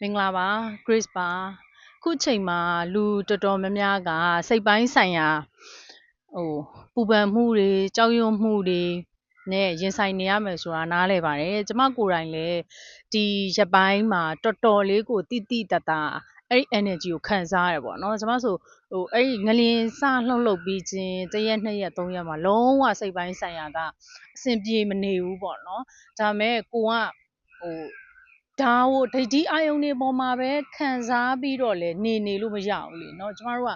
မင်္ဂလာပါ Grace ပါခုချိန်မှာလူတော်တော်များများက စိတ်ပိုင်းဆိုင်ရာဟိုပူပန်မှုတွေကြောက်ရွံ့မှုတွေနဲ့ရင်ဆိုင်နေရမယ်ဆိုတာနားလည်ပါတယ်ကျမကိုယ်တိုင်လည်းဒီရက်ပိုင်းမှာတော်တော်လေးကိုတိတိတတအဲ့ဒီ energy ကိုခံစားရတယ်ပေါ့နော်ကျမဆိုဟိုအဲ့ဒီငလင်စလှုပ်လှုပ်ပြီးချင်းတစ်ရက်နှစ်ရက်သုံးရက်မှာလုံးဝစိတ်ပိုင်းဆိုင်ရာကအဆင်ပြေမနေဘူးပေါ့နော်ဒါပေမဲ့ကိုကဟို ဒါကိုဒိတ်ဒီအာယုန်တွေပေါ်မှာပဲခံစားပြီးတော့လေနေနေလို့မရဘူးလေเนาะကျမတို့က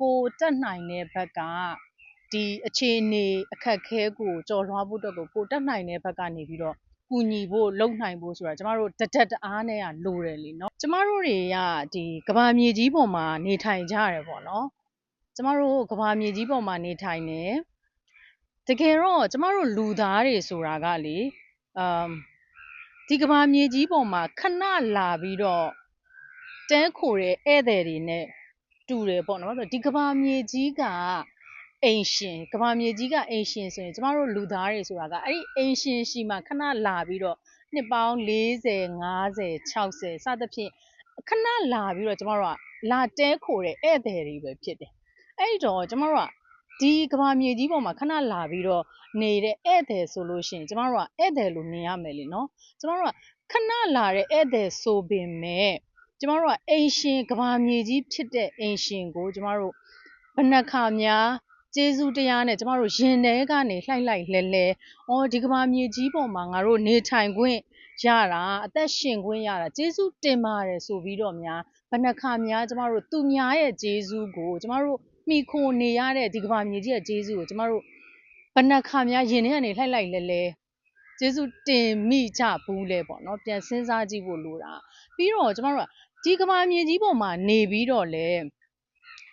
ကိုတက်နိုင်တဲ့ဘက်ကဒီအခြေအနေအခက်ခဲကိုကြော်လွှားဖို့အတွက်ကိုကိုတက်နိုင်တဲ့ဘက်ကနေပြီးတော့ကူညီဖို့လုံနိုင်ဖို့ဆိုတာကျမတို့တဒက်တအားနဲ့ကလိုတယ်လीเนาะကျမတို့တွေကဒီကဘာမြေကြီးပေါ်မှာနေထိုင်ကြရတယ်ပေါ့เนาะကျမတို့ကဘာမြေကြီးပေါ်မှာနေထိုင်နေတကယ်တော့ကျမတို့လူသားတွေဆိုတာကလေအမ် ဒီကဘာမြေကြီးပေါ်မှာခဏလာပြီးတော့တဲခိုတဲ့ဧည့်သည်တွေနဲ့တူတယ်ပေါ့နော်ဆိုဒီကဘာမြေကြီးကအိမ်ရှင်ကဘာမြေကြီးကအိမ်ရှင်ဆိုရင်ကျမတို့လူသားတွေဆိုတာကအဲ့ဒီအိမ်ရှင်ရှိမှခဏလာပြီးတော့နှစ်ပေါင်း40 50 60စသဖြင့်ခဏလာပြီးတော့ကျမတို့ကလာတဲခိုတဲ့ဧည့်သည်တွေပဲဖြစ်တယ်အဲ့တော့ကျမတို့က ဒီကဘာမြေကြီးပေါ်မှာခဏလာပြီးတော့နေတဲ့ဧည့်သည်ဆိုလို့ရှိရင်ကျမတို့ကဧည့်သည်လို့နေရမယ်လीနော်ကျမတို့ကခဏလာတဲ့ဧည့်သည်ဆိုပေမဲ့ကျမတို့ကအိမ်ရှင်ကဘာမြေကြီးဖြစ်တဲ့အိမ်ရှင်ကိုကျမတို့ဘဏ္ဍခါများကျေးဇူးတရားနဲ့ကျမတို့ရင်ထဲကနေလှိုက်လိုက်လဲလဲ။အော်ဒီကဘာမြေကြီးပေါ်မှာငါတို့နေထိုင်ခွင့်ရတာအသက်ရှင်ခွင့်ရတာကျေးဇူးတင်ပါတယ်ဆိုပြီးတော့များဘဏ္ဍခါများကျမတို့သူများရဲ့ကျေးဇူးကိုကျမတို့ မိခိုနေရတဲ့ဒီကဘာမြေကြီးရဲ့ကျေးဇူးကိုကျမတို့ဘဏ္ဍခါများရင်ထဲကနေလှိုက်လိုက်လဲလဲကျေးဇူးတင်မိကြဘူးလဲပေါ့နော်ပြန်စဉ်းစားကြည့်ဖို့လိုတာပြီးတော့ကျမတို့ကဒီကဘာမြေကြီးပေါ်မှာနေပြီးတော့လေ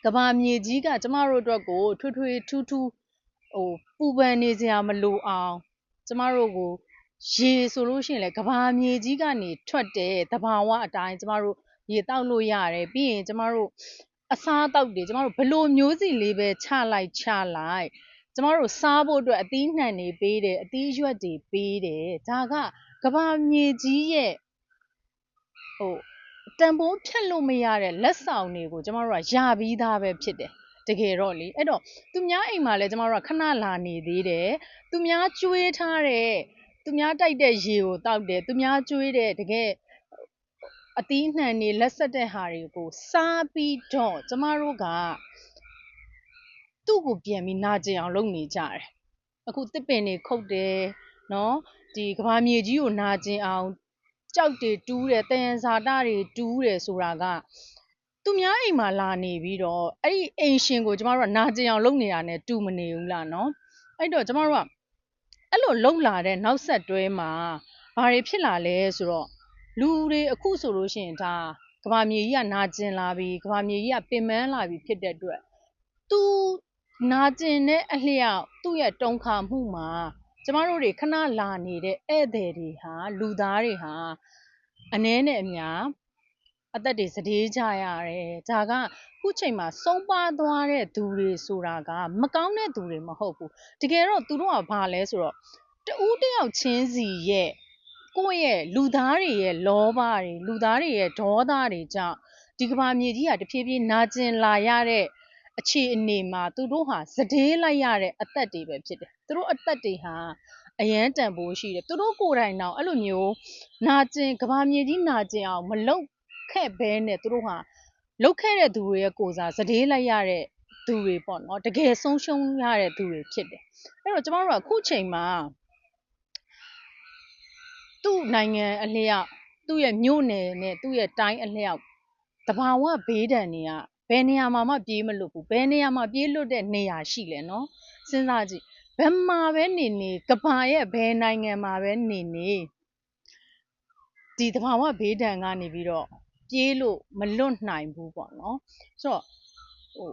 ကဘာမြေကြီးကကျမတို့အတွက်ကိုထွေထွေထူးထူးဟိုပူပန်နေစရာမလိုအောင်ကျမတို့ကိုရေဆိုလို့ရှိရင်လေကဘာမြေကြီးကနေထွက်တဲ့တဘာဝအတိုင်းကျမတို့ရေတောက်လို့ရတယ်ပြီးရင်ကျမတို့ အစားအသောက်တွေကျမတို့ဘလို့မျိုးစီလေးပဲချလိုက်ချလိုက်ကျမတို့စားဖို့အတွက်အသီးနှံတွေပေးတယ်အသီးရွက်တွေပေးတယ်ဒါကကဘာမြေကြီးရဲ့ဟိုတန်ဖိုးဖြတ်လို့မရတဲ့လက်ဆောင်တွေကိုကျမတို့ကရပြီးသားပဲဖြစ်တယ်တကယ်တော့လေအဲ့တော့သူများအိမ်မှာလည်းကျမတို့ကခဏလာနေသေးတယ်သူများကျွေးထားတဲ့သူများတိုက်တဲ့ရေကိုတောက်တယ်သူများကျွေးတဲ့တကယ် အသီးနှံတွေလက်ဆက်တဲ့ဟာတွေကိုစားပြီးတော့ကျမတို့ကသူ့ကိုပြန်ပြီးနာကျင်အောင်လုပ်နေကြတယ်အခုတစ်ပင်တွေခုတ်တယ်နော်ဒီကဘာမြေကြီးကိုနာကျင်အောင်ကြောက်တွေတူးတယ်တယံဇာတတွေတူးတယ်ဆိုတာကသူများအိမ်မှာလာနေပြီးတော့အဲ့ဒီအိမ်ရှင်ကိုကျမတို့ကနာကျင်အောင်လုပ်နေတာ ਨੇ တူမနေဘူးလားနော်အဲ့တော့ကျမတို့ကအဲ့လိုလုံလာတဲ့နောက်ဆက်တွဲမှာဘာတွေဖြစ်လာလဲဆိုတော့ လူတွေအခုဆိုလို့ရှိရင်ဒါကဘာမြေကြီးကနာကျင်လာပြီကဘာမြေကြီးကပင်ပန်းလာပြီဖြစ်တဲ့အတွက်သူနာကျင်တဲ့အလျောက်သူ့ရဲ့တုံခါမှုမှာကျမတို့တွေခဏလာနေတဲ့ဧည့်သည်တွေဟာလူသားတွေဟာအနည်းနဲ့အများအသက်တွေစတေးကြရတယ်ဒါကခုချိန်မှာဆုံးပါသွားတဲ့သူတွေဆိုတာကမကောင်းတဲ့သူတွေမဟုတ်ဘူးတကယ်တော့သူတို့ကဘာလဲဆိုတော့တူးတယောက်ချင်းစီရဲ့ ကိုယ့်ရဲ့လူသားတွေရဲ့လောဘတွေလူသားတွေရဲ့ဒေါသတွေကြောင့်ဒီကဘာမြေကြီးကတဖြည်းဖြည်းနာကျင်လာရတဲ့အခြေအနေမှာသူတို့ဟာစတေးလိုက်ရတဲ့အသက်တွေပဲဖြစ်တယ်သူတို့အသက်တွေဟာအရန်တန်ဖိုးရှိတယ်သူတို့ကိုယ်တိုင်တော့အဲ့လိုမျိုးနာကျင်ကဘာမြေကြီးနာကျင်အောင်မလုပ်ခဲ့ဘဲနဲ့သူတို့ဟာလုပ်ခဲ့တဲ့သူတွေရဲ့ကိုယ်စားစတေးလိုက်ရတဲ့သူတွေပေါ့နော်တကယ်ဆုံးရှုံးရတဲ့သူတွေဖြစ်တယ်အဲ့တော့ကျမတို့ကခုချိန်မှာ သူ့နိုင်ငံအလျောက်သူ့ရဲ့မြို့နယ်နဲ့သူ့ရဲ့တိုင်းအလျောက်တဘာဝဘေးဒဏ်တွေကဘယ်နေရာမှာမှပြေးမလွတ်ဘူးဘယ်နေရာမှာပြေးလွတ်တဲ့နေရာရှိလဲနော်စဉ်းစားကြည့်ဘယ်မှာပဲနေနေကဘာရဲ့ဘယ်နိုင်ငံမှာပဲနေနေဒီတဘာဝဘေးဒဏ်ကနေပြီးတော့ပြေးလို့မလွတ်နိုင်ဘူးပေါ့နော်ဆိုတော့ဟို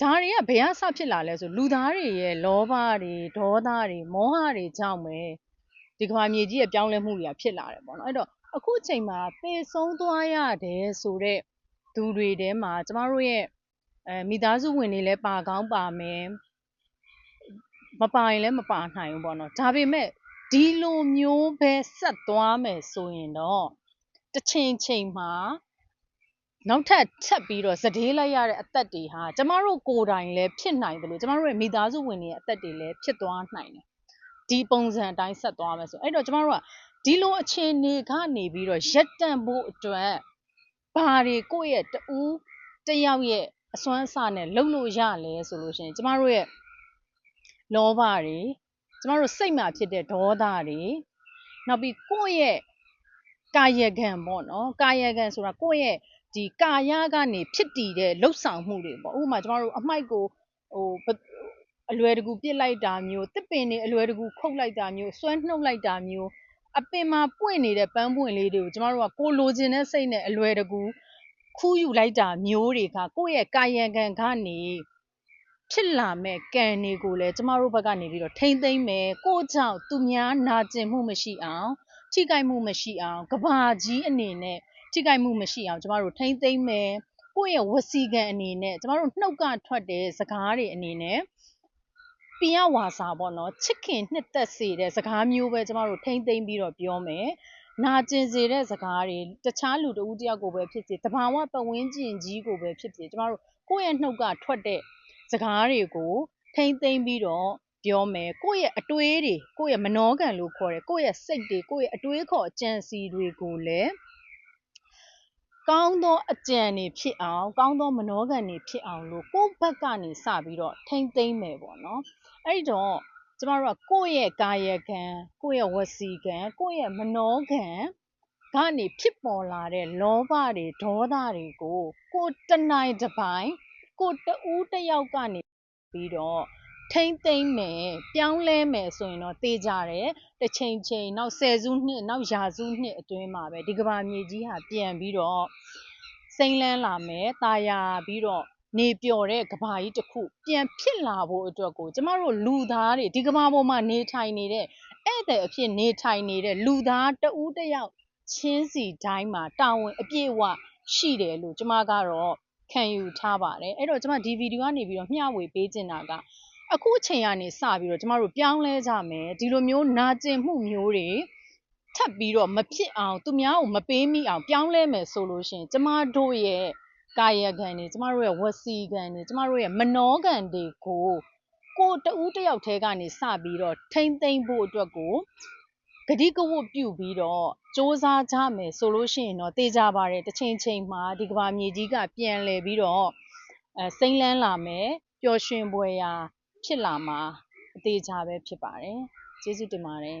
ဒါတွေကဘယ်ကစဖြစ်လာလဲဆိုလူသားတွေရဲ့လောဘတွေဒေါသတွေမောဟတွေကြောင့်ပဲ ဒီကမ္ဘာမြေကြီးရဲ့ပြောင်းလဲမှုတွေကဖြစ်လာတယ်ပေါ့နော်အဲ့တော့အခုအချိန်မှာသေဆုံးသွားရတယ်ဆိုတော့သူတွေထဲမှာကျမတို့ရဲ့အဲမိသားစုဝင်တွေလည်းပါကောင်းပါမယ်မပါရင်လည်းမပါနိုင်ဘူးပေါ့နော်ဒါပေမဲ့ဒီလိုမျိုးပဲဆက်သွားမယ်ဆိုရင်တော့တစ်ချိန်ချိန်မှာနောက်ထပ်ချက်ပြီးတော့စတေးလိုက်ရတဲ့အသက်တွေဟာကျမတို့ကိုယ်တိုင်လည်းဖြစ်နိုင်တယ်လို့ကျမတို့ရဲ့မိသားစုဝင်တွေရဲ့အသက်တွေလည်းဖြစ်သွားနိုင်တယ် ဒီပုံစံအတိုင်းဆက်သွားမယ်ဆိုအဲ့တော့ကျမတို့ကဒီလိုအခြေအနေကနေပြီးတော့ရက်တန့်ဖို့အတွက်ဘာတွေကိုယ့်ရဲ့တူးတစ်ယောက်ရဲ့အစွမ်းအစနဲ့လှုပ်လို့ရလဲဆိုလို့ရှိရင်ကျမတို့ရဲ့လောဘတွေကျမတို့စိတ်မှာဖြစ်တဲ့ဒေါသတွေနောက်ပြီးကိုယ့်ရဲ့ကာယကံပေါ့နော်ကာယကံဆိုတာကိုယ့်ရဲ့ဒီကာယကနေဖြစ်တည်တဲ့လှုပ်ဆောင်မှုတွေပေါ့ဥပမာကျမတို့အမိုက်ကိုဟိုဘ အလွယ်တကူပြစ်လိုက်တာမျိုးတစ်ပင်တွေအလွယ်တကူခုတ်လိုက်တာမျိုးဆွဲနှုတ်လိုက်တာမျိုးအပင်မှာပွင့်နေတဲ့ပန်းပွင့်လေးတွေကိုကျမတို့ကကိုလိုချင်တဲ့စိတ်နဲ့အလွယ်တကူခူးယူလိုက်တာမျိုးတွေကကိုယ့်ရဲ့ကာယကံကနေဖြစ်လာမဲ့ကံတွေကိုလည်းကျမတို့ဘက်ကနေပြီးတော့ထိမ့်သိမ့်မယ်ကိုယ့်ကြောင့်သူများနာကျင်မှုမရှိအောင်ထိခိုက်မှုမရှိအောင်ကဘာကြီးအနေနဲ့ထိခိုက်မှုမရှိအောင်ကျမတို့ထိမ့်သိမ့်မယ်ကိုယ့်ရဲ့ဝစီကံအနေနဲ့ကျမတို့နှုတ်ကထွက်တဲ့စကားတွေအနေနဲ့ ပြင်းရဝါစာပေါ့နော်ချစ်ခင်နှစ်သက်စေတဲ့စကားမျိုးပဲကျမတို့ထိမ့်သိမ့်ပြီးတော့ပြောမယ်နာကျင်စေတဲ့စကားတွေတခြားလူတဦးတယောက်ကိုပဲဖြစ်စေတဘာဝပတ်ဝန်းကျင်ကြီးကိုပဲဖြစ်စေကျမတို့ကိုယ့်ရဲ့နှုတ်ကထွက်တဲ့စကားတွေကိုထိမ့်သိမ့်ပြီးတော့ပြောမယ်ကိုယ့်ရဲ့အတွေးတွေကိုယ့်ရဲ့မနှောကံလို့ခေါ်တယ်ကိုယ့်ရဲ့စိတ်တွေကိုယ့်ရဲ့အတွေးခေါ်ကြံစီတွေကိုလည်း ကောင်းသောအကြံတွေဖြစ်အောင်ကောင်းသောမနှောကံတွေဖြစ်အောင်လို့ကိုယ့်ဘက်ကနေစပြီးတော့ထိမ့်သိမ့်မယ်ပေါ့နော်အဲ့ဒီတော့ကျမတို့ကကိုယ့်ရဲ့ကာယကံကိုယ့်ရဲ့ဝစီကံကိုယ့်ရဲ့မနှောကံကနေဖြစ်ပေါ်လာတဲ့လောဘတွေဒေါသတွေကိုကိုယ်တနိုင်တစ်ပိုင်းကိုယ်တဦးတစ်ယောက်ကနေပြီးတော့ ထိမ့်သိမ့်မယ်ပြောင်းလဲမယ်ဆိုရင်တော့တေးကြတယ်တစ်ချိန်ချိန်နောက်ဆယ်စုနှစ်နောက်ရာစုနှစ်အတွင်းမှာပဲဒီကဘာမြေကြီးဟာပြန်ပြီးတော့စိမ့်လန်းလာမယ်ตาယာပြီးတော့နေပျော်တဲ့ကဘာကြီးတစ်ခုပြန်ဖြစ်လာဖို့အတွက်ကိုကျမတို့လူသားတွေဒီကဘာပေါ်မှာနေထိုင်နေတဲ့ဧည့်သည်အဖြစ်နေထိုင်နေတဲ့လူသားတဦးတစ်ယောက်ချင်းစီတိုင်းမှာတာဝန်အပြည့်အဝရှိတယ်လို့ကျမကတော့ခံယူထားပါတယ်အဲ့တော့ကျမဒီဗီဒီယိုကနေပြီးတော့မျှဝေပေးချင်တာက အခုအချိန်ကနေစပြီးတော့ကျမတို့ပြောင်းလဲကြမယ်ဒီလိုမျိုးနာကျင်မှုမျိုးတွေထပ်ပြီးတော့မဖြစ်အောင်သူများကိုမပေးမိအောင်ပြောင်းလဲမယ်ဆိုလို့ရှိရင်ကျမတို့ရဲ့ကာယကံတွေကျမတို့ရဲ့ဝစီကံတွေကျမတို့ရဲ့မနောကံတွေကိုကိုတဦးတယောက်တည်းကနေစပြီးတော့ထိမ့်သိမ့်ဖို့အတွက်ကိုဂတိကဝတ်ပြုပြီးတော့စ조사ကြမယ်ဆိုလို့ရှိရင်တော့တေးကြပါတယ်တစ်ချိန်ချိန်မှာဒီကဘာမြေကြီးကပြန်လဲပြီးတော့အဲစိမ့်လန်းလာမယ်ပျော်ရွှင်ပွဲရာ ဖြစ်လာမှာ အသေးချာပဲ ဖြစ်ပါတယ် ကျေးဇူးတင်ပါတယ်